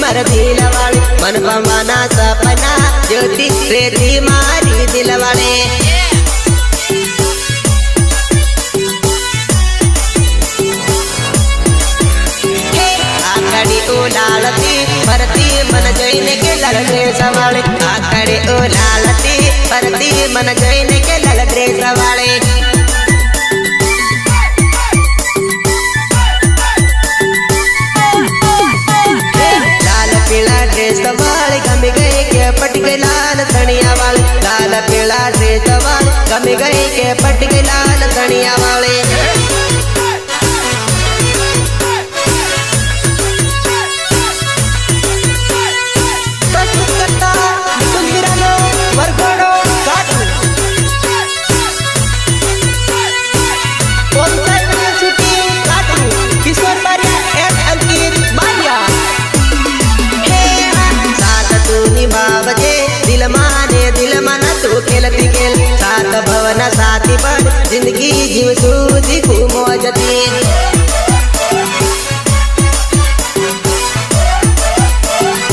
मर दिलवाले मन पमाना सपना, ज्योति रेती मारी दिलवाले आकड़ी उलालती परती मन जैन के परती मन जैन के लल ड्रेस पीला ड्रेस वाले गम गए के पट के लाल धनिया वाले लाल पीला ड्रेस वाले गम गए के पट के दिल मना तू खेलती खेल सात भवन साथी बन ज़िंदगी जीव सूझी खूब मौज